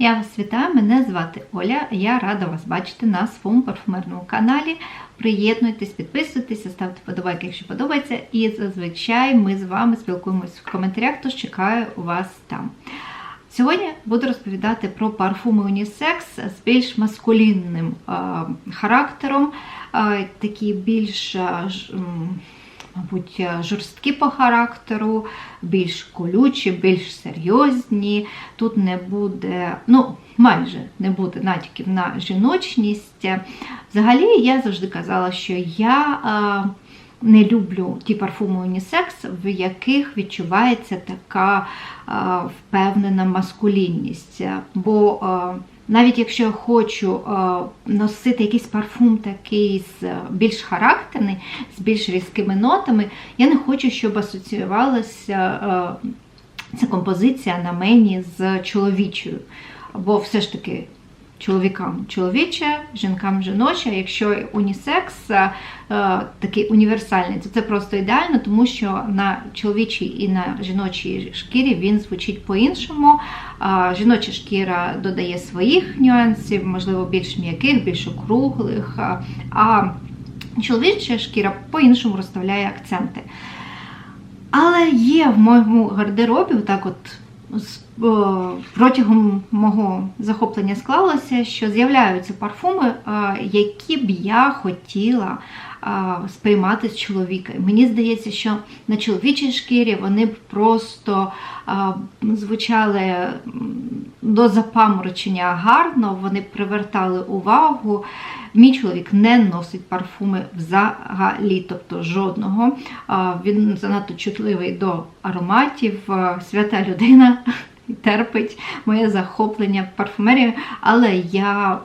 Я вас вітаю, мене звати Оля. Я рада вас бачити на своєму парфумерному каналі. Приєднуйтесь, підписуйтесь, ставте подобайки, якщо подобається. І зазвичай ми з вами спілкуємось в коментарях, тож чекаю вас там. Сьогодні буду розповідати про парфуми унісекс з більш маскулінним характером, такі більш. Мабуть, е, жорсткі по характеру, більш колючі, більш серйозні. Тут не буде, ну, майже не буде натяків на жіночність. Взагалі, я завжди казала, що я е, не люблю ті парфуми унісекс, в яких відчувається така е, впевнена маскулінність. Бо навіть якщо я хочу е, носити якийсь парфум такий з е, більш характерний, з більш різкими нотами, я не хочу, щоб асоціювалася е, ця композиція на мені з чоловічою. Бо все ж таки чоловікам чоловіче, жінкам жіноче. Якщо унісекс е, е, такий універсальний, то це просто ідеально, тому що на чоловічій і на жіночій шкірі він звучить по-іншому. А Жіноча шкіра додає своїх нюансів, можливо, більш м'яких, більш округлих. а- А чоловіча шкіра по-іншому розставляє акценти. Але є в моєму гардеробі, так от протягом мого захоплення склалося, що з'являються парфуми, які б я хотіла сприймати з чоловіка. Мені здається, що на чоловічій шкірі вони б просто звучали до запаморочення гарно, вони б привертали увагу. Мій чоловік не носить парфуми взагалі, тобто жодного. Він занадто чутливий до ароматів, свята людина. Терпить моє захоплення парфумерією, але я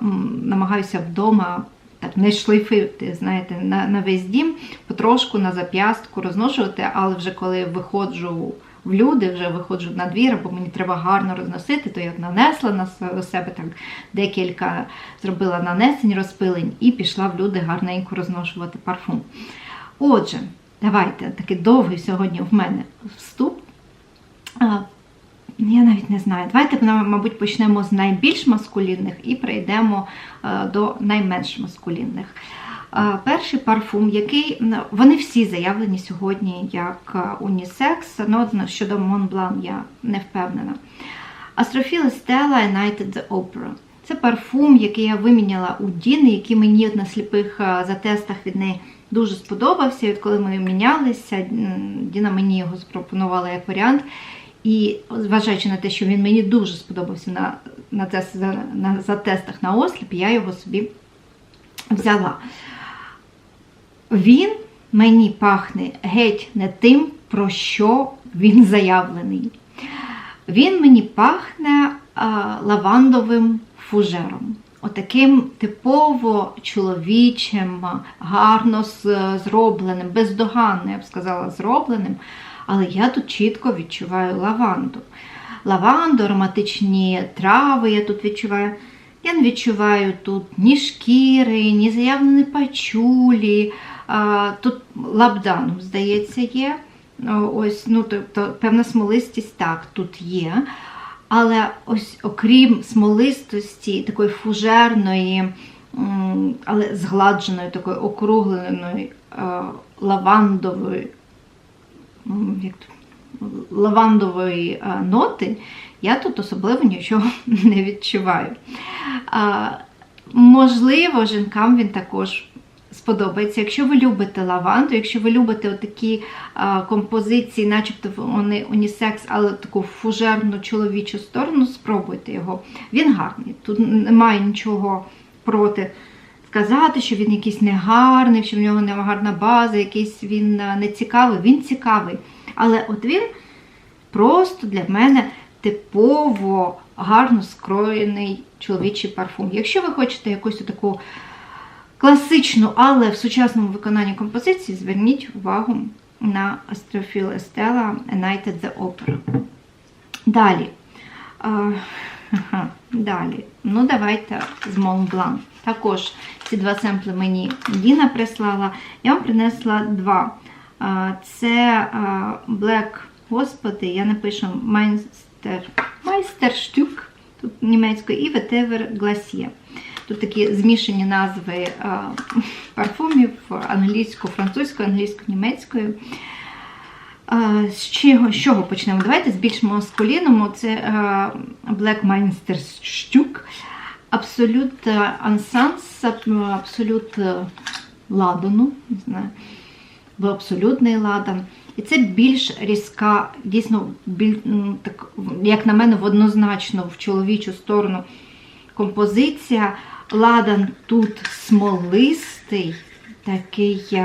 намагаюся вдома так не шлейфити, знаєте, на, на весь дім, потрошку на зап'ястку розношувати, але вже коли виходжу в люди, вже виходжу на двір, бо мені треба гарно розносити, то я нанесла на себе так декілька, зробила нанесень, розпилень і пішла в люди гарненько розношувати парфум. Отже, давайте такий довгий сьогодні в мене вступ. Я навіть не знаю. Давайте, мабуть, почнемо з найбільш маскулінних і перейдемо е, до найменш маскулінних. Перший парфум, який вони всі заявлені сьогодні як е, унісекс, ну, от щодо Montblanc я не впевнена. Астрофіл Stella United the Opera. Це парфум, який я виміняла у Діни, який мені на сліпих е, затестах від неї дуже сподобався. І от коли ми мінялися, Діна мені його запропонувала як варіант. І зважаючи на те, що він мені дуже сподобався на, на, тест, на, на затестах на осліп, я його собі взяла. Він мені пахне геть не тим, про що він заявлений. Він мені пахне а, лавандовим фужером. Отаким типово чоловічим, гарно зробленим, бездоганно, я б сказала, зробленим. Але я тут чітко відчуваю лаванду. Лаванду, ароматичні трави я тут відчуваю. Я не відчуваю тут ні шкіри, ні заявлені пачулі. Тут лабданум, здається, є. Ось, ну, тобто, певна смолистість так, тут є. Але ось окрім смолистості, такої фужерної, але згладженої, такої округленої е, лавандової, як то, лавандової е, ноти, я тут особливо нічого не відчуваю. Можливо, жінкам він також сподобається. Якщо ви любите лаванду, якщо ви любите такі композиції, начебто вони унісекс, але таку фужерну чоловічу сторону, спробуйте його. Він гарний. Тут немає нічого проти. Сказати, що він якийсь негарний, що в нього немає гарна база, якийсь він не цікавий. Він цікавий. Але от він просто для мене типово гарно скроєний чоловічий парфум. Якщо ви хочете якусь таку класичну, але в сучасному виконанні композиції, зверніть увагу на Астрофіл A Night at the Opera. Далі. Далі. Ну, давайте з Blanc. Також ці два семпли мені Діна прислала. Я вам принесла два. Це Black Господи, я напишу Майстер, Майстерштюк тут німецькою, і Ветевер Гласьє. Тут такі змішані назви а, парфумів англійською, французькою, англійською, німецькою. А, З чого, з чого почнемо? Давайте з більш маскулінному. Це а, Black Minster Stück, Абсолют Ансанс, Абсолют Ладану, не знаю, або абсолютний ладан. І це більш різка, дійсно, біль, так, як на мене, однозначно в чоловічу сторону композиція. Ладан тут смолистий, такий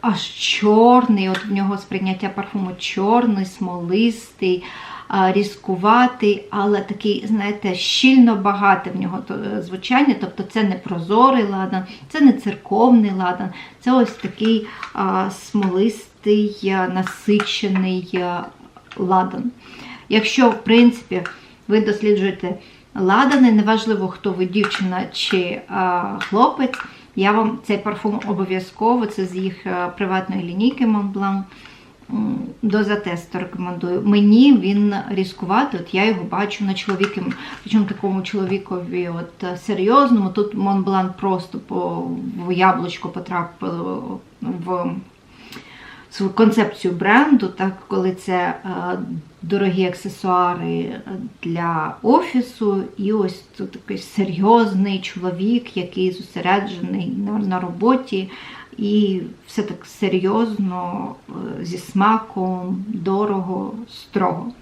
аж чорний, от в нього сприйняття парфуму чорний, смолистий, різкуватий, але такий, знаєте, щільно багате в нього е, звучання. Тобто це не прозорий ладан, це не церковний ладан, це ось такий смолистий, насичений ладан. Якщо, в принципі, ви досліджуєте ладани, неважливо, хто ви, дівчина чи хлопець, я вам цей парфум обов'язково, це з їх а, приватної лінійки Montblanc, до затесту рекомендую. Мені він різкуватий, от я його бачу на чоловіки, причому такому чоловікові от, е, серйозному. Тут Монблан просто по в яблучко потрапило в свою концепцію бренду, так, коли це е, дорогі аксесуари для офісу, і ось тут такий серйозний чоловік, який зосереджений на, роботі, і все так серйозно, е, зі смаком, дорого, строго.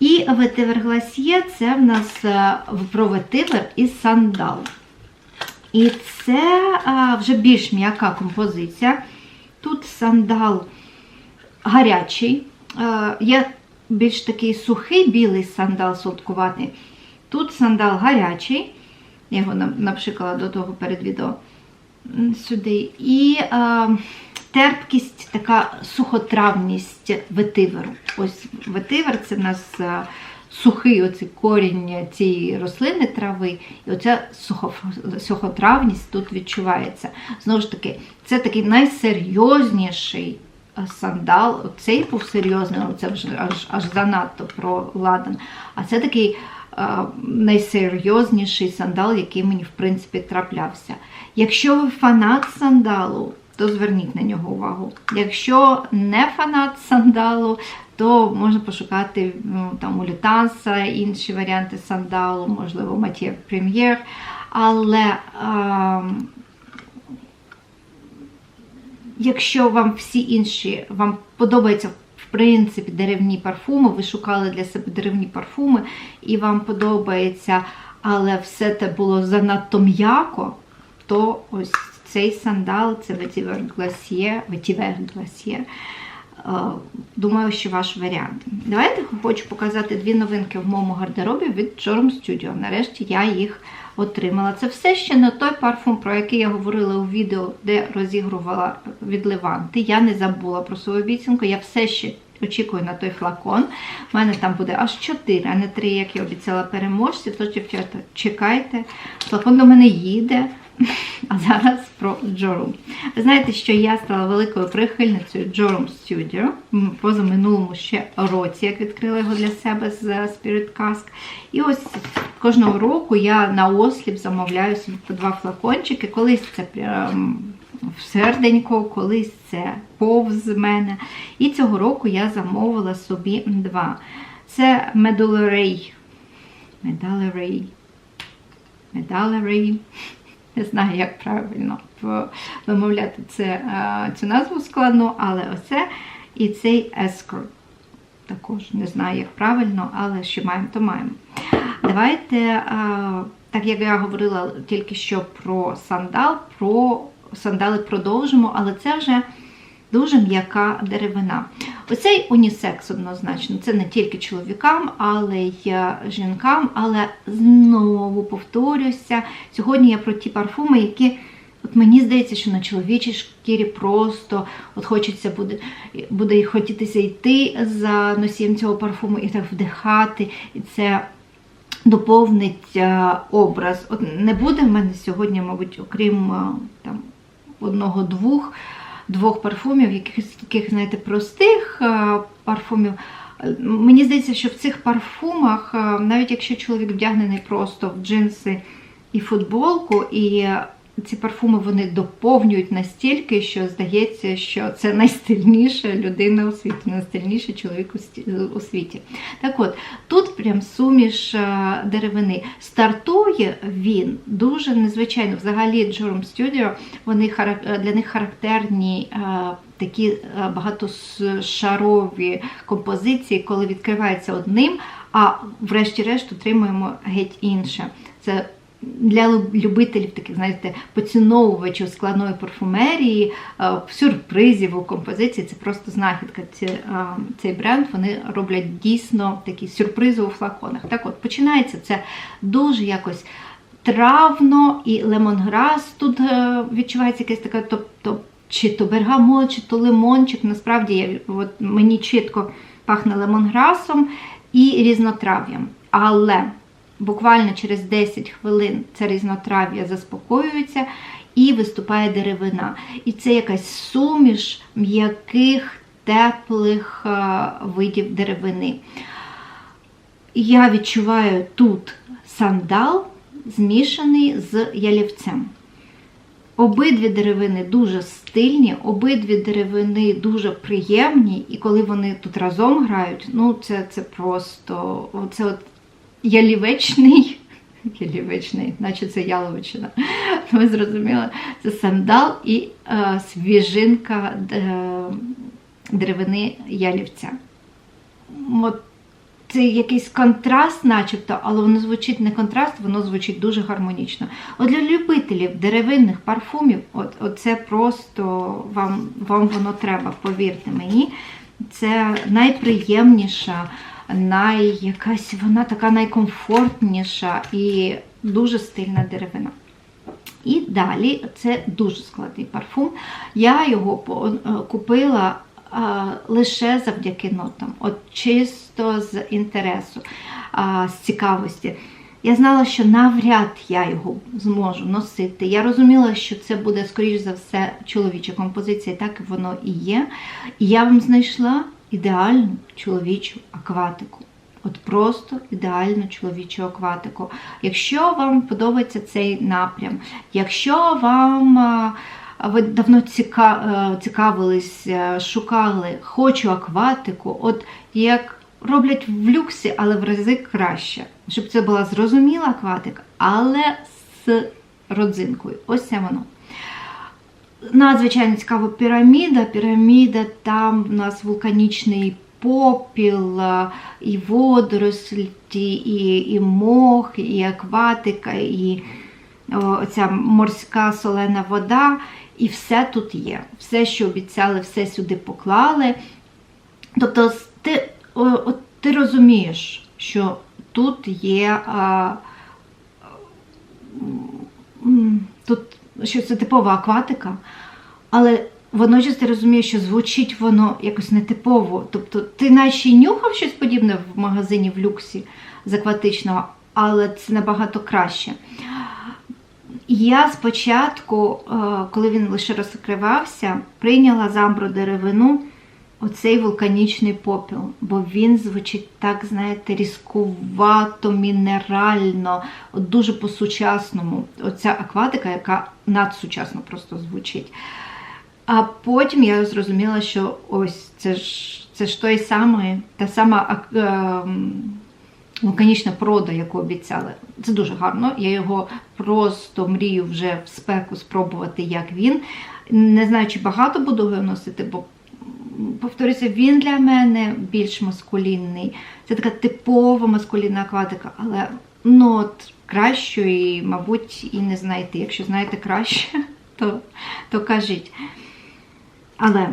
І ветивер гласьє це в нас е, про ветивер і сандал. І це е, вже більш м'яка композиція. Тут сандал гарячий. Е, Є більш такий сухий білий сандал солодкуватий. Тут сандал гарячий. Я його напшикала до того перед відео сюди. І е, терпкість, така сухотравність ветиверу. Ось ветивер це в нас е, сухий оцей корінь цієї рослини трави. І оця сухотравність тут відчувається. Знову ж таки, це такий найсерйозніший сандал. Цей був серйозний, але це вже аж, аж занадто про ладан. А це такий найсерйозніший сандал, який мені, в принципі, траплявся. Якщо ви фанат сандалу, то зверніть на нього увагу. Якщо не фанат сандалу, то можна пошукати ну, там у Лютанса інші варіанти сандалу, можливо, Матіє Прем'єр. Але ем, якщо вам всі інші, вам подобаються в принципі деревні парфуми, ви шукали для себе деревні парфуми, і вам подобається, але все це було занадто м'яко, то ось цей сандал це Vetiver Glacier, Vetiver Glacier. Думаю, що ваш варіант. Давайте хочу показати дві новинки в моєму гардеробі від Jorum Studio. Нарешті я їх отримала. Це все ще не той парфум, про який я говорила у відео, де розігрувала від Леванти. Я не забула про свою обіцянку. Я все ще очікую на той флакон. У мене там буде аж 4, а не 3, як я обіцяла переможців. Тож, дівчата, чекайте. Флакон до мене їде. А зараз про Джорум. Ви знаєте, що я стала великою прихильницею Jorum Studio позаминулому ще році, як відкрила його для себе з Spirit Cask. І ось кожного року я на осліп замовляю собі по два флакончики. Колись це в серденько, колись це повз мене. І цього року я замовила собі два. Це Medullerey. Medullerey. Medullerey. Не знаю, як правильно вимовляти це, е, цю назву складну, але оце і цей escrow. Також не знаю, як правильно, але що маємо, то маємо. Давайте, е, так як я говорила тільки що про сандал, про сандали продовжимо, але це вже дуже м'яка деревина. Оцей унісекс однозначно, це не тільки чоловікам, але й жінкам. Але знову повторюся, сьогодні я про ті парфуми, які от мені здається, що на чоловічій шкірі просто от хочеться буде, буде хотітися йти за носієм цього парфуму і так вдихати. І це доповнить е, образ. От не буде в мене сьогодні, мабуть, окрім е, там одного-двох двох парфумів, якихось таких, знаєте, простих е, парфумів. Мені здається, що в цих парфумах, е, навіть якщо чоловік вдягнений просто в джинси і футболку, і е, ці парфуми вони доповнюють настільки, що здається, що це найстильніша людина у світі, найстильніший чоловік у світі. Так от, тут прям суміш е, деревини. Стартує він дуже незвичайно. Взагалі, Jorum Studio, вони е, для них характерні е, такі багатошарові композиції, коли відкривається одним, а врешті-решт отримуємо геть інше. Це для любителів таких, знаєте, поціновувачів складної парфумерії, е, сюрпризів у композиції. Це просто знахідка. Ці, е, цей бренд вони роблять дійсно такі сюрпризи у флаконах. Так от починається це дуже якось травно і лемонграс. Тут е, відчувається якась така, тобто, чи то бергамот, чи то лимончик. Насправді я, от, мені чітко пахне лемонграсом і різнотрав'ям. Але буквально через 10 хвилин це різнотрав'я заспокоюється і виступає деревина. І це якась суміш м'яких, теплих е, видів деревини. Я відчуваю тут сандал змішаний з ялівцем. Обидві деревини дуже стильні, обидві деревини дуже приємні, і коли вони тут разом грають, ну це, це просто це от ялівечний, ялівечний, наче це яловичина. Ви зрозуміли, це сандал і е, свіжинка е, деревини ялівця. От це якийсь контраст, начебто, але воно звучить не контраст, воно звучить дуже гармонічно. От для любителів деревинних парфумів, от, от це просто вам, вам воно треба, повірте мені. Це найприємніша, най, якась вона така найкомфортніша і дуже стильна деревина. І далі це дуже складний парфум. Я його е, купила лише завдяки нотам, от чисто з інтересу, з цікавості. Я знала, що навряд я його зможу носити. Я розуміла, що це буде, скоріш за все, чоловіча композиція, так воно і є. І я вам знайшла ідеальну чоловічу акватику. От просто ідеальну чоловічу акватику. Якщо вам подобається цей напрям, якщо вам ви давно е, цікавились, е, шукали, хочу акватику, от як роблять в люксі, але в рази краще. Щоб це була зрозуміла акватика, але з родзинкою. Ось це воно. Надзвичайно цікава піраміда. Піраміда, там в нас вулканічний попіл, е, і водорослі, і, і мох, і акватика, і оця морська солена вода. І все тут є. Все, що обіцяли, все сюди поклали. Тобто, ти, от ти розумієш, що тут є. А, тут що це типова акватика, але водночас ти розумієш, що звучить воно якось нетипово. Тобто ти наче нюхав щось подібне в магазині в люксі з акватичного, але це набагато краще. Я спочатку, е, коли він лише розкривався, прийняла замбру амбродеревину оцей вулканічний попіл, бо він звучить так, знаєте, різкувато, мінерально, дуже по-сучасному. Оця акватика, яка надсучасно просто звучить. А потім я зрозуміла, що ось це ж це ж той самий, та сама ак- ем, вулканічна порода, яку обіцяли. Це дуже гарно. Я його просто мрію вже в спеку спробувати, як він. Не знаю, чи багато буду його носити, бо повторюся, він для мене більш маскулінний. Це така типова маскулінна акватика, але ну от кращої, мабуть, і не знаєте. Якщо знаєте краще, то, то кажіть. Але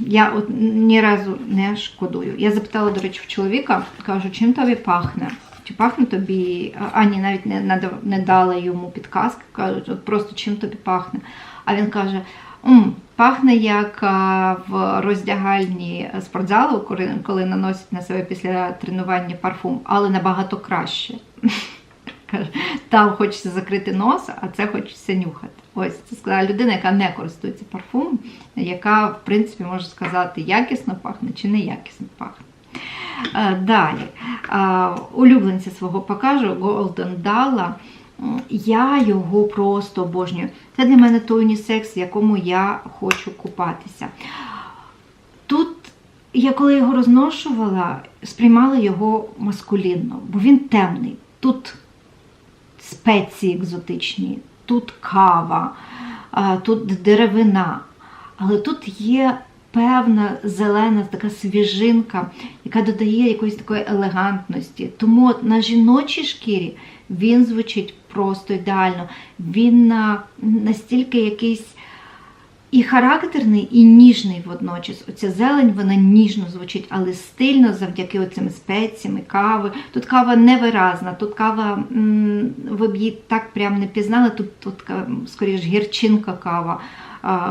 я от ні разу не шкодую. Я запитала, до речі, в чоловіка, кажу, чим тобі пахне? Чи пахне тобі, а ні, навіть не, не дала йому підказки, кажуть, от просто чим тобі пахне. А він каже: «М, пахне як в роздягальні спортзалу, коли, наносять на себе після тренування парфум, але набагато краще. Там хочеться закрити нос, а це хочеться нюхати. Ось це сказала людина, яка не користується парфумом, яка, в принципі, може сказати, якісно пахне чи неякісно пахне. Е, Далі, е, улюбленця свого покажу Golden Dalla. Я його просто обожнюю. Це для мене той унісекс, в якому я хочу купатися. Тут я коли його розношувала, сприймала його маскулінно, бо він темний. Тут спеції екзотичні, тут кава, тут деревина. Але тут є певна зелена така свіжинка, яка додає якоїсь такої елегантності. Тому на жіночій шкірі він звучить просто ідеально. Він настільки якийсь і характерний, і ніжний водночас. Оця зелень, вона ніжно звучить, але стильно завдяки оцим спеціям, кави. Тут кава невиразна, тут кава, ви б її так прям не пізнали, тут, тут скоріш гірчинка кава,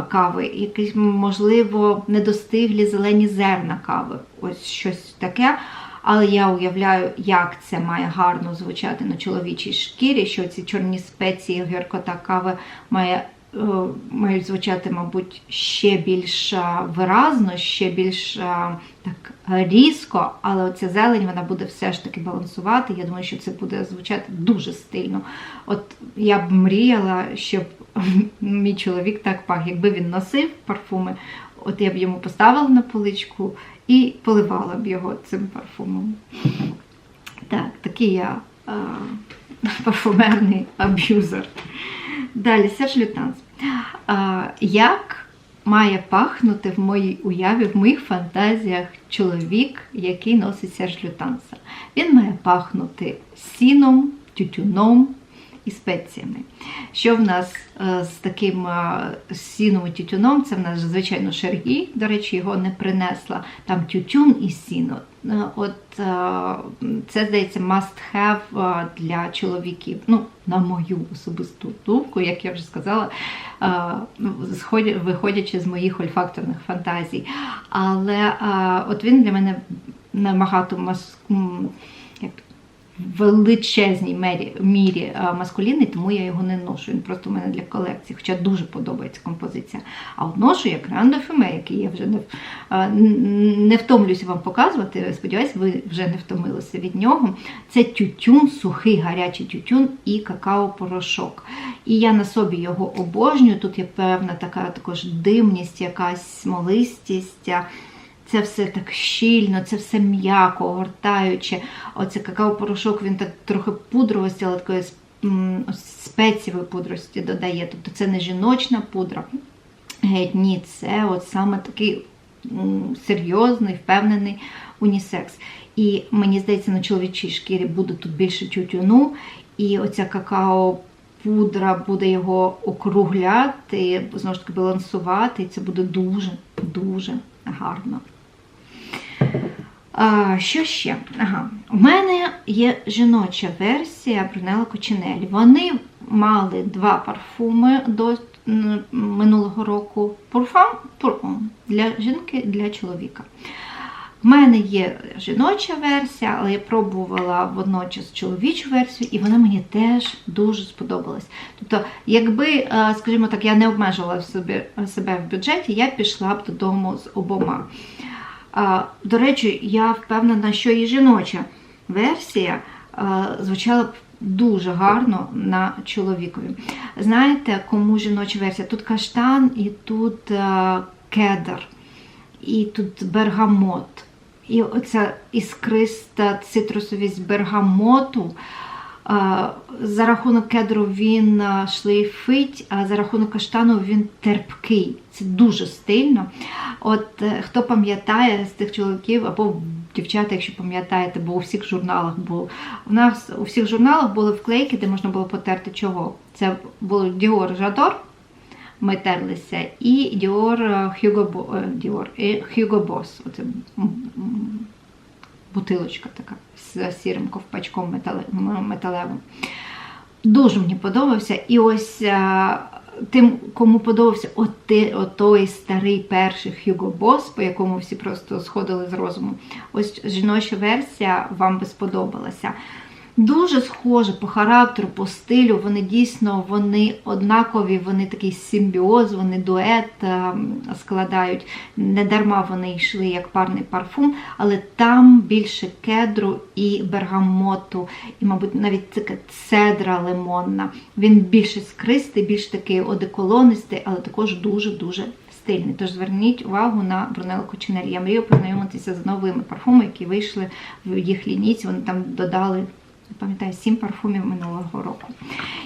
кави, якісь, можливо, недостиглі зелені зерна кави. Ось щось таке. Але я уявляю, як це має гарно звучати на чоловічій шкірі, що ці чорні спеції, гіркота кави має мають звучати, мабуть, ще більш е, виразно, ще більш е, так різко, але оця зелень вона буде все ж таки балансувати. Я думаю, що це буде звучати дуже стильно. От я б мріяла, щоб мій чоловік так пах, якби він носив парфуми, от я б йому поставила на поличку і поливала б його цим парфумом. Так, такий я е, парфумерний аб'юзер. Далі Серж Лютанс. Як має пахнути в моїй уяві, в моїх фантазіях чоловік, який носить Серж Лютанса? Він має пахнути сіном, тютюном і спеціями. Що в нас е, з таким е, сіном і тютюном? Це в нас, звичайно, Шергій, до речі, його не принесла. Там тютюн і сіно. От е, це здається must have для чоловіків. Ну, на мою особисту думку, як я вже сказала, ну, виходячи з моїх ольфакторних фантазій. Але от він для мене набагато мас... величезній мері, мірі е, маскулінний, тому я його не ношу. Він просто в мене для колекції, хоча дуже подобається композиція. А от ношу як Рандо Феме, який я вже не, е, не втомлюся вам показувати. Сподіваюсь, ви вже не втомилися від нього. Це тютюн, сухий гарячий тютюн і какао-порошок. І я на собі його обожнюю. Тут є певна така також димність, якась смолистість. Це все так щільно, це все м'яко, огортаюче. Оце какао-порошок, він так трохи пудровості, але такої спецієвої пудрості додає. Тобто це не жіночна пудра. Геть ні, це от саме такий серйозний, впевнений унісекс. І мені здається, на чоловічій шкірі буде тут більше тютюну, і оця какао. Пудра буде його округляти, знову ж таки балансувати, і це буде дуже, дуже гарно. А, що ще? Ага. У мене є жіноча версія Брунелла Кочинелі. Вони мали два парфуми до минулого року. Парфум парфум для жінки для чоловіка. У мене є жіноча версія, але я пробувала водночас чоловічу версію, і вона мені теж дуже сподобалась. Тобто, якби, е, скажімо так, я не обмежувала себе в бюджеті, я пішла б додому з обома. До речі, я впевнена, що і жіноча версія звучала б дуже гарно на чоловікові. Знаєте, кому жіноча версія? Тут каштан і тут кедр, і тут бергамот. І оця іскриста цитрусовість бергамоту. За рахунок кедру він шлейфить, а за рахунок каштану він терпкий. Це дуже стильно. От е, хто пам'ятає з тих чоловіків або дівчата, якщо пам'ятаєте, бо у всіх журналах було. У нас у всіх журналах були вклейки, де можна було потерти чого. Це було Dior Жадор. Ми терлися, і Dior Hugo, Dior, Hugo Boss. Оце бутилочка така з сірим ковпачком металевим. Дуже мені подобався. І ось а, тим, кому подобався оти, отой старий перший Hugo Boss, по якому всі просто сходили з розуму. Ось жіноча версія вам би сподобалася. Дуже схоже по характеру, по стилю. Вони дійсно вони однакові, вони такий симбіоз, вони дует е, складають. Не дарма вони йшли як парний парфум, але там більше кедру і бергамоту, і, мабуть, навіть така цедра лимонна. Він більш іскристий, більш такий одеколонистий, але також дуже-дуже стильний. Тож зверніть увагу на Брунелло Кучинелі. Я мрію познайомитися з новими парфумами, які вийшли в їх лінійці. Вони там додали, не пам'ятаю, сім парфумів минулого року.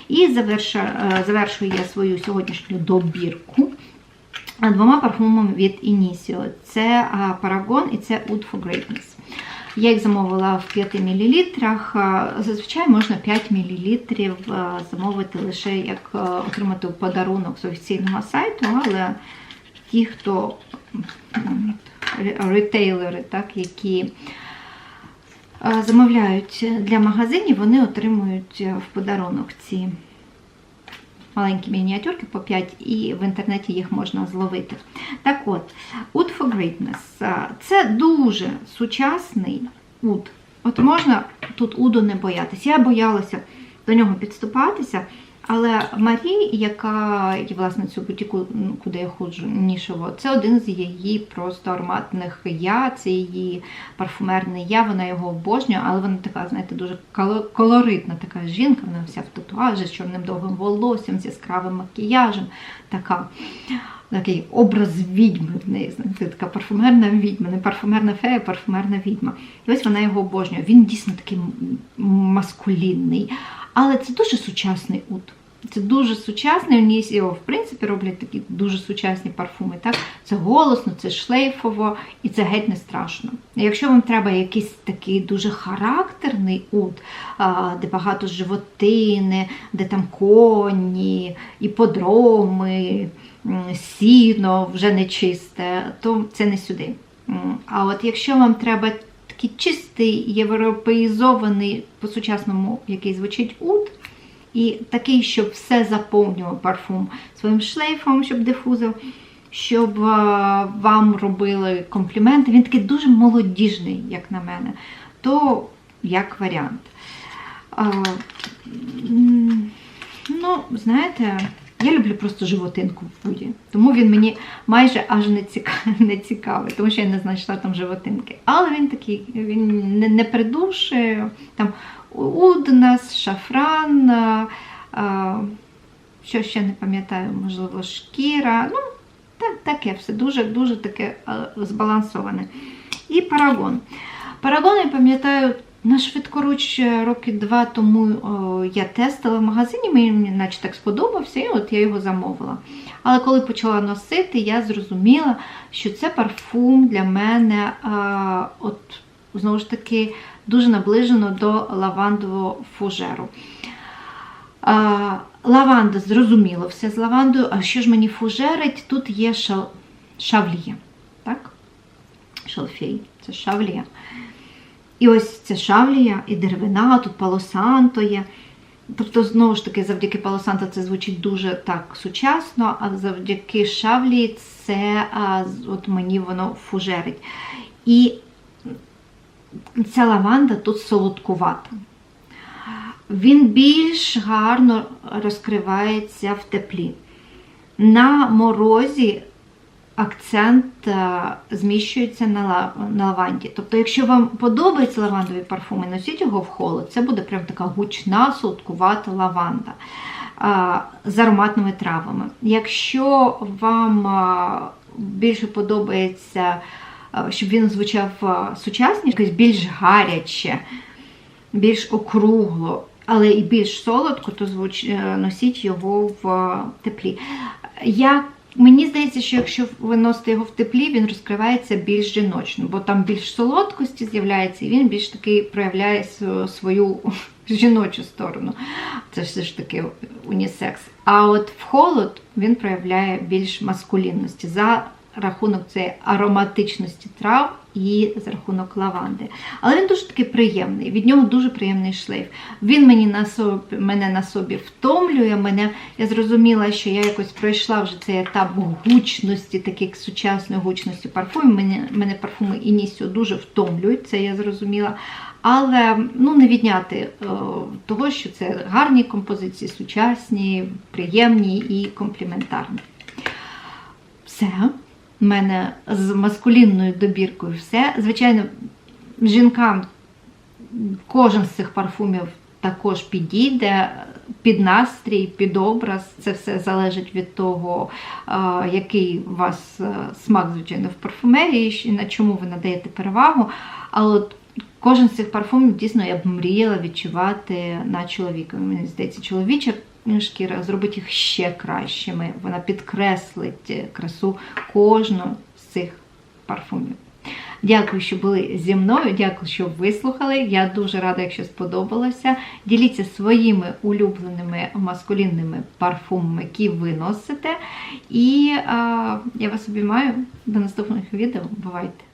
І завершу, завершую я свою сьогоднішню добірку двома парфумами від Initio. Це Paragon і це Oud for Greatness. Я їх замовила в 5 мл. Зазвичай можна 5 мл замовити лише як отримати подарунок з офіційного сайту, але ті, хто ретейлери, так, які замовляють для магазинів, вони отримують в подарунок ці маленькі мініатюрки по 5, і в інтернеті їх можна зловити. Так от, Oud for Greatness це дуже сучасний уд. От можна тут уду не боятися. Я боялася до нього підступатися. Але Марі, яка є власницю бутіку, ну, куди я ходжу, нішево, це один з її просто ароматних я, це її парфумерний я, вона його обожнює, але вона така, знаєте, дуже колоритна така жінка, вона вся в татуажі з чорним довгим волоссям, з яскравим макіяжем. така. Такий образ відьми в неї, знаєте, така парфумерна відьма, не парфумерна фея, а парфумерна відьма. І ось вона його обожнює. Він дійсно такий маскулінний. Але це дуже сучасний ут. Це дуже сучасний, вони його, в принципі, роблять такі дуже сучасні парфуми. Так? Це голосно, це шлейфово і це геть не страшно. Якщо вам треба якийсь такий дуже характерний ут, де багато животини, де там коні, іподроми, сіно вже нечисте, то це не сюди. А от якщо вам треба такий чистий, європеїзований, по-сучасному, який звучить ут. І такий, щоб все заповнював парфум своїм шлейфом, щоб дифузив, щоб вам робили компліменти. Він такий дуже молодіжний, як на мене, то як варіант. Ну, знаєте, я люблю просто животинку в буді. Тому він мені майже аж не цікавий, не цікавий тому що я не знайшла там животинки. Але він такий, він не, не придушує. Там уднас, шафран, а, що ще не пам'ятаю, можливо, шкіра. Ну, так, таке все дуже-дуже таке збалансоване. І парагон. Парагон, я пам'ятаю, на швидкоруч роки два тому о, я тестила в магазині, мені наче так сподобався, і от я його замовила. Але коли почала носити, я зрозуміла, що це парфум для мене а, от, знову ж таки дуже наближено до лавандового фужеру. А, Лаванда, зрозуміло, все з лавандою, а що ж мені фужерить? Тут є шал... шавлія. Так? Шалфей, це шавлія. І ось ця шавлія, і деревина, тут палосанто є. Тобто, знову ж таки, завдяки палосанто це звучить дуже так сучасно, а завдяки шавлії це а, от мені воно фужерить. І ця лаванда тут солодкувата. Він більш гарно розкривається в теплі. На морозі акцент е, зміщується на лаванді. Тобто, якщо вам подобаються лавандові парфуми, носіть його в холод, це буде прям така гучна, солодкувата лаванда е, з ароматними травами. Якщо вам е, більше подобається, щоб він звучав сучасніше, більш гаряче, більш округло, але і більш солодко, то носіть його в теплі. Я Мені здається, що якщо виносити його в теплі, він розкривається більш жіночно, бо там більш солодкості з'являється, і він більш таки проявляє свою жіночу сторону. Це все ж таки унісекс. А от в холод він проявляє більш маскулінності за рахунок цієї ароматичності трав і за рахунок лаванди. Але він дуже таки приємний, від нього дуже приємний шлейф. Він мені на собі, мене на собі втомлює. Мене, Я зрозуміла, що я якось пройшла вже цей етап гучності, таких сучасної гучності парфумів. Мене, мене парфуми Інісіо дуже втомлюють, це я зрозуміла. Але ну, не відняти е, того, що це гарні композиції, сучасні, приємні і компліментарні. Все. У мене з маскулінною добіркою все. Звичайно, жінкам кожен з цих парфумів також підійде під настрій, під образ. Це все залежить від того, який у вас е, смак, звичайно, в парфумерії, і на чому ви надаєте перевагу. Але от кожен з цих парфумів дійсно я б мріяла відчувати на чоловіка. Мені здається, чоловіча шкіра зробить їх ще кращими. Вона підкреслить е, красу кожного з цих парфумів. Дякую, що були зі мною. Дякую, що вислухали. Я дуже рада, якщо сподобалося. Діліться своїми улюбленими маскулінними парфумами, які ви носите. І а, я вас обіймаю. До наступних відео. Бувайте!